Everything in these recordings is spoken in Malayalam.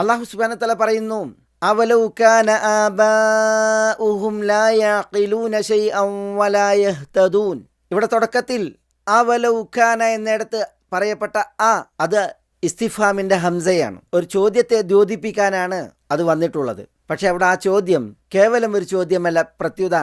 അള്ളാഹു സുബാന തല പറയുന്നു ലാ യഖിലൂന വലാ യഹ്തദൂൻ. ഇവിടെ തുടക്കത്തിൽ എന്നിടത്ത് പറയപ്പെട്ട ആ അത് ഇസ്തിഫാമിന്റെ ഹംസയാണ്. ഒരു ചോദ്യത്തെ ദ്യോതിപ്പിക്കാനാണ് അത് വന്നിട്ടുള്ളത്. പക്ഷെ അവിടെ ആ ചോദ്യം കേവലം ഒരു ചോദ്യമല്ല പ്രത്യുത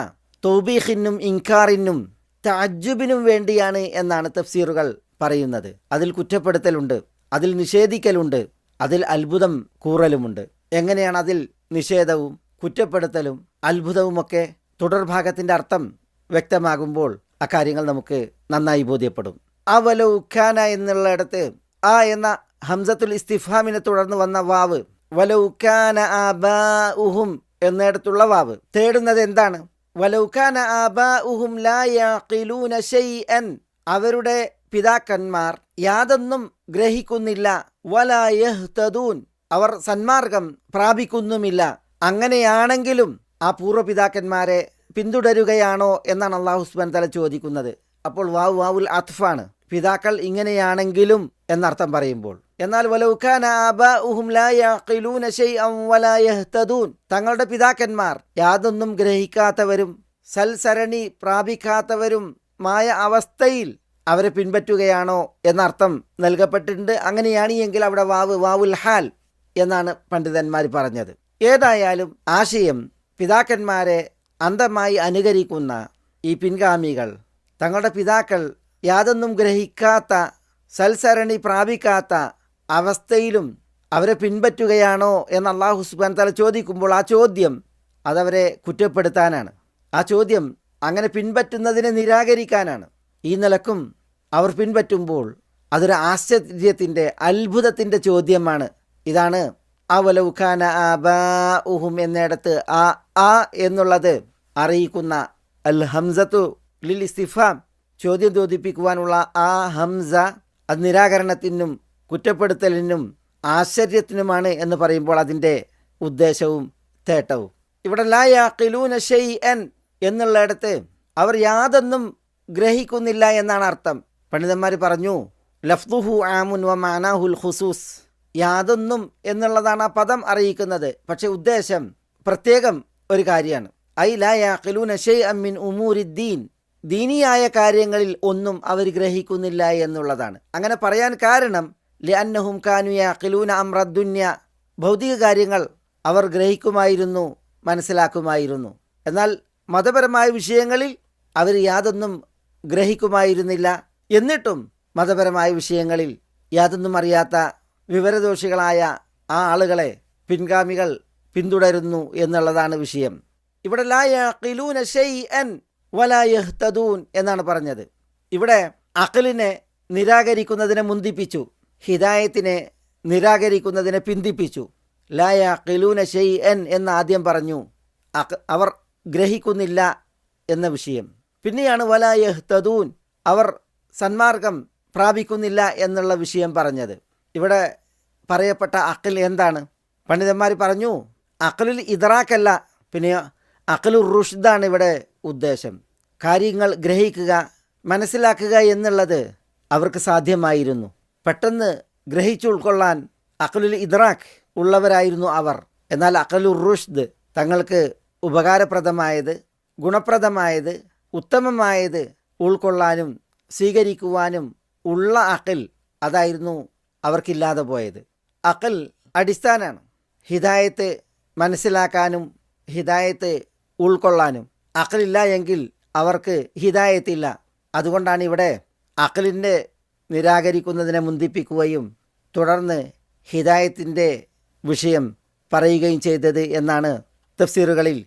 തൗബീഖിനും ഇൻകാറിനും താജുബിനും വേണ്ടിയാണ് എന്നാണ് തഫ്സീറുകൾ പറയുന്നത്. അതിൽ കുറ്റപ്പെടുത്തലുണ്ട് അതിൽ നിഷേധിക്കലുണ്ട് അതിൽ അത്ഭുതം കൂറലുമുണ്ട്. എങ്ങനെയാണ് അതിൽ നിഷേധവും കുറ്റപ്പെടുത്തലും അത്ഭുതവുമൊക്കെ തുടർഭാഗത്തിന്റെ അർത്ഥം വ്യക്തമാകുമ്പോൾ അക്കാര്യങ്ങൾ നമുക്ക് നന്നായി ബോധ്യപ്പെടും. അവല ഉഖാന എന്നുള്ളിടത്ത് ആ എന്ന ഹംസത്തുൽ ഇസ്തിഫാമിനെ തുടർന്ന് വന്ന വാവ് വലൗക്കാന ആബാഉഹും എന്നിടത്തുള്ള വാവ്. തേടുന്നത് എന്താണ്? വലൗക്കാന ആബാഉഹും ലാ ഷൈഅൻ അവരുടെ പിതാക്കന്മാർ യാതൊന്നും ഗ്രഹിക്കുന്നില്ല. വലാ യഹ്തദൂൻ. അവർ സന്മാർഗം പ്രാപിക്കുന്നുമില്ല. അങ്ങനെയാണെങ്കിലും ആ പൂർവപിതാക്കന്മാരെ പിന്തുടരുകയാണോ എന്നാണ് അള്ളാഹു സുബാൻ തല ചോദിക്കുന്നത്. അപ്പോൾ വാവ് വാവുൽ അത്ഫാണ്. പിതാക്കൾ ഇങ്ങനെയാണെങ്കിലും എന്നർത്ഥം പറയുമ്പോൾ. എന്നാൽ തങ്ങളുടെ പിതാക്കന്മാർ യാതൊന്നും ഗ്രഹിക്കാത്തവരും സൽസരണി പ്രാപിക്കാത്തവരും മായ അവസ്ഥയിൽ അവരെ പിൻപറ്റുകയാണോ എന്നർത്ഥം നൽകപ്പെട്ടിട്ടുണ്ട്. അങ്ങനെയാണ് എങ്കിൽ അവിടെ വാവ് വാവുൽ ഹാൽ എന്നാണ് പണ്ഡിതന്മാർ പറഞ്ഞത്. ഏതായാലും ആശയം പിതാക്കന്മാരെ അന്ധമായി അനുകരിക്കുന്ന ഈ പിൻഗാമികൾ തങ്ങളുടെ പിതാക്കൾ യാതൊന്നും ഗ്രഹിക്കാത്ത സൽസരണി പ്രാപിക്കാത്ത അവസ്ഥയിലും അവരെ പിൻപറ്റുകയാണോ എന്ന് അള്ളാഹു സുബാൻ തല ചോദിക്കുമ്പോൾ ആ ചോദ്യം അതവരെ കുറ്റപ്പെടുത്താനാണ്. ആ ചോദ്യം അങ്ങനെ പിൻപറ്റുന്നതിനെ നിരാകരിക്കാനാണ്. ഈ നിലക്കും അവർ പിൻപറ്റുമ്പോൾ അതൊരു ആശ്ചര്യത്തിന്റെ അത്ഭുതത്തിന്റെ ചോദ്യമാണ്. ഇതാണ് അവലൗഖാന ആബാഉഹും എന്നിടത്ത് ആ ആ എന്നുള്ളത് അറിയിക്കുന്ന അൽ ഹംസത്തു ലിൽ ഇസ്തിഫാം. ചോദ്യം ചോദിപ്പിക്കുവാനുള്ള ആ ഹംസ അത് നിരാകരണത്തിനും കുറ്റപ്പെടുത്തലിനും ആശ്ചര്യത്തിനുമാണ് എന്ന് പറയുമ്പോൾ അതിന്റെ ഉദ്ദേശവും തേട്ടവും. ഇവിടെ ലായാഖിലൂന ഷെയ് എൻ എന്നുള്ളിടത്ത് അവർ യാതൊന്നും ഗ്രഹിക്കുന്നില്ല എന്നാണ് അർത്ഥം. പണ്ഡിതന്മാർ പറഞ്ഞു ലഫ്തുഹു ആമുൻ വ മാനാഹുൽ ഖുസൂസ്. യാതൊന്നും എന്നുള്ളതാണ് ആ പദം അറിയിക്കുന്നത്. പക്ഷെ ഉദ്ദേശം പ്രത്യേകം ഒരു കാര്യമാണ്. ഐ ലായാഖിലൂന ഷെയ് അമ്മിൻ ഉമൂരിദ്ദീൻ ദീനിയായ കാര്യങ്ങളിൽ ഒന്നും അവർ ഗ്രഹിക്കുന്നില്ല എന്നുള്ളതാണ്. അങ്ങനെ പറയാൻ കാരണം ലിഅന്നഹും കാനു യാഖിലൂന അമ്രദ്ദുന്യ ഭൗതിക കാര്യങ്ങൾ അവർ ഗ്രഹിക്കുമായിരുന്നു മനസ്സിലാക്കുമായിരുന്നു. എന്നാൽ മതപരമായ വിഷയങ്ങളിൽ അവർ യാതൊന്നും ഗ്രഹിക്കുമായിരുന്നില്ല. എന്നിട്ടും മതപരമായ വിഷയങ്ങളിൽ യാതൊന്നും അറിയാത്ത വിവരദോഷികളായ ആ ആളുകളെ പിൻഗാമികൾ പിന്തുടരുന്നു എന്നുള്ളതാണ് വിഷയം. ഇവിടെ ഷൈഅൻ വലാ യഹ്തദൂൻ എന്നാണ് പറഞ്ഞത്. ഇവിടെ അഖലിനെ നിരാകരിക്കുന്നതിനെ മുന്തിപ്പിച്ചു ഹിദായത്തിനെ നിരാകരിക്കുന്നതിനെ പിന്തിപ്പിച്ചു. ലാ യഖിലൂന ഷൈഅൻ എന്ന് ആദ്യം പറഞ്ഞു. അവർ ഗ്രഹിക്കുന്നില്ല എന്ന വിഷയം. പിന്നെയാണ് വലാ യഹ്തദൂൻ അവർ സന്മാർഗം പ്രാപിക്കുന്നില്ല എന്നുള്ള വിഷയം പറഞ്ഞത്. ഇവിടെ പറയപ്പെട്ട അഖിൽ എന്താണ്? പണ്ഡിതന്മാർ പറഞ്ഞു അഖലുൽ ഇതറാക്കല്ല പിന്നെ അഖലുർ റുഷ്ദാണ് ഇവിടെ ഉദ്ദേശം. കാര്യങ്ങൾ ഗ്രഹിക്കുക മനസ്സിലാക്കുക എന്നുള്ളത് അവർക്ക് സാധ്യമായിരുന്നു. പെട്ടെന്ന് ഗ്രഹിച്ചുൾക്കൊള്ളാൻ അഖലുൽ ഇദ്രാഖ് ഉള്ളവരായിരുന്നു അവർ. എന്നാൽ അഖലുർ റുഷ്ദ് തങ്ങൾക്ക് ഉപകാരപ്രദമായത് ഗുണപ്രദമായത് ഉത്തമമായത് ഉൾക്കൊള്ളാനും സ്വീകരിക്കുവാനും ഉള്ള അഖിൽ അതായിരുന്നു അവർക്കില്ലാതെ പോയത്. അഖൽ അടിസ്ഥാനമാണ് ഹിദായത്ത് മനസ്സിലാക്കാനും ഹിദായത്ത് ഉൾക്കൊള്ളാനും. അഖലില്ല എങ്കിൽ അവർക്ക് ഹിദായത്തില്ല അതുകൊണ്ടാണ് ഇവിടെ അഖലിന്റെ നിരാകരിക്കുന്നതിനെ മുന്തിപ്പിക്കുകയും തുടർന്ന് ഹിദായത്തിന്റെ വിഷയം പറയുകയും ചെയ്തത് എന്നാണ് തഫ്സീറുകളിൽ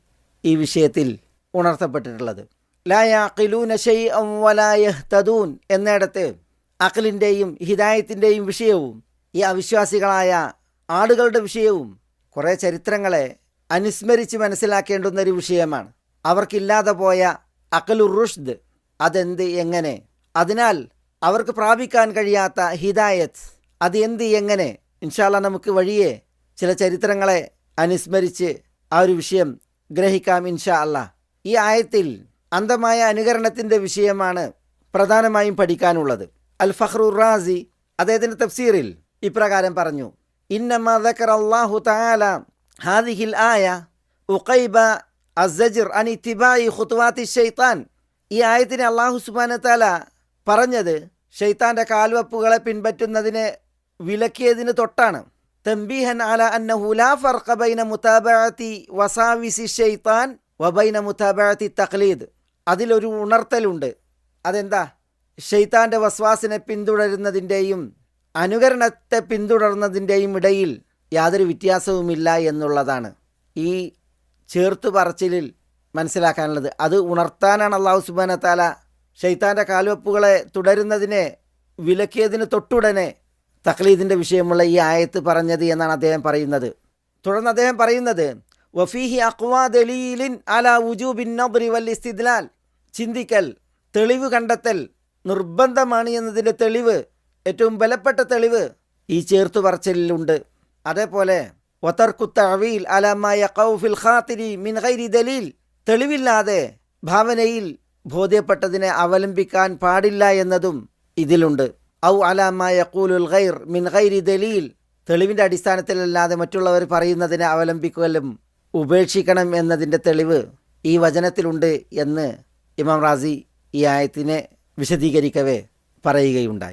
ഈ വിഷയത്തിൽ ഉണർത്തപ്പെട്ടിട്ടുള്ളത്. ലായാഖിലൂന ഷൈഅൻ വലാ യഹ്തദൂൻ എന്നിടത്ത് അഖിലിന്റെയും ഹിദായത്തിന്റെയും വിഷയവും ഈ അവിശ്വാസികളായ ആടുകളുടെ വിഷയവും കുറേ ചരിത്രങ്ങളെ അനുസ്മരിച്ച് മനസ്സിലാക്കേണ്ടുന്ന ഒരു വിഷയമാണ്. അവർക്കില്ലാതെ പോയ അഖലുർ റുഷ്ദ് അതെന്ത് എങ്ങനെ? അതിനാൽ അവർക്ക് പ്രാപിക്കാൻ കഴിയാത്ത ഹിദായത്ത് അത് എന്ത് എങ്ങനെ? ഇൻഷാല്ല നമുക്ക് വഴിയെ ചില ചരിത്രങ്ങളെ അനുസ്മരിച്ച് ആ ഒരു വിഷയം ഗ്രഹിക്കാം ഇൻഷാ അല്ല. ഈ ആയത്തിൽ അന്തമായ അനുകരണത്തിന്റെ വിഷയമാണ് പ്രധാനമായും പഠിക്കാനുള്ളത്. അൽ ഫഹ്റു റാസി അദ്ദേഹത്തിന്റെ തഫ്സീറിൽ ഇപ്രകാരം പറഞ്ഞു ഇന്നമ ദക്കർ അള്ളാഹു താല ഹാദിഹിൽ ആയ ഉഖൈബ അസജർ അനി തിബായി ഖുത്വാത്തി ഈ ആയത്തിനെ അള്ളാഹു സുബാനത്താല പറഞ്ഞത് ഷെയ്ത്താന്റെ കാൽവപ്പുകളെ പിൻപറ്റുന്നതിനെ വിലക്കിയതിന് തൊട്ടാണ്. തംബീഹൻ അല അന്നഹുലാ ഫർഖ ബൈന മുതാബഅത്തി വസാവിസി ഷെയ്ത്താൻ വബൈന മുതാബഅത്തി തഖ്ലീദ്. അതിലൊരു ഉണർത്തലുണ്ട്. അതെന്താ? ഷെയ്ത്താന്റെ വസ്വാസിനെ പിന്തുടരുന്നതിന്റെയും അനുകരണത്തെ പിന്തുടർന്നതിന്റെയും ഇടയിൽ യാതൊരു വ്യത്യാസവുമില്ല എന്നുള്ളതാണ് ഈ ചേർത്ത് പറച്ചിലിൽ മനസ്സിലാക്കാനുള്ളത്. അത് ഉണർത്താനാണ് അള്ളാഹു സുബാന താല ഷെയ്ത്താന്റെ കാൽവെപ്പുകളെ തുടരുന്നതിനെ വിലക്കിയതിന് തൊട്ടുടനെ തക്ലീദിന്റെ വിഷയമുള്ള ഈ ആയത്ത് പറഞ്ഞത് എന്നാണ് അദ്ദേഹം പറയുന്നത്. തുടർന്ന് അദ്ദേഹം പറയുന്നത് വഫീഹി അക്വാ ദലീലിൻ അല ഉജൂബിൻ നബ്രി വൽ ഇസ്തിദ്ലാൽ. ചിന്തിക്കൽ തെളിവ് കണ്ടെത്തൽ നിർബന്ധമാണ് എന്നതിന്റെ തെളിവ് ഏറ്റവും ബലപ്പെട്ട തെളിവ് ഈ ചേർത്തു പറച്ചിലുണ്ട്. അതേപോലെ വതർക്കുത്തവീൽ അലമായ കൗഫിൽ ഖാത്തിരി മിൻ ഗൈരി ദലീൽ. തെളിവില്ലാതെ ഭാവനയിൽ ബോധ്യപ്പെട്ടതിനെ അവലംബിക്കാൻ പാടില്ല എന്നതും ഇതിലുണ്ട്. ഔ അലാമായ കൂലുൽ ഗൈർ മിൻ ഗൈരി ദലീൽ. തെളിവിന്റെ അടിസ്ഥാനത്തിലല്ലാതെ മറ്റുള്ളവർ പറയുന്നതിനെ അവലംബിക്കലും ഉപേക്ഷിക്കണം എന്നതിന്റെ തെളിവ് ഈ വചനത്തിലുണ്ട് എന്ന് ഇമാം റാസി ഈ ആയത്തിനെ വിശദീകരിക്കവേ പറയുകയുണ്ടായി.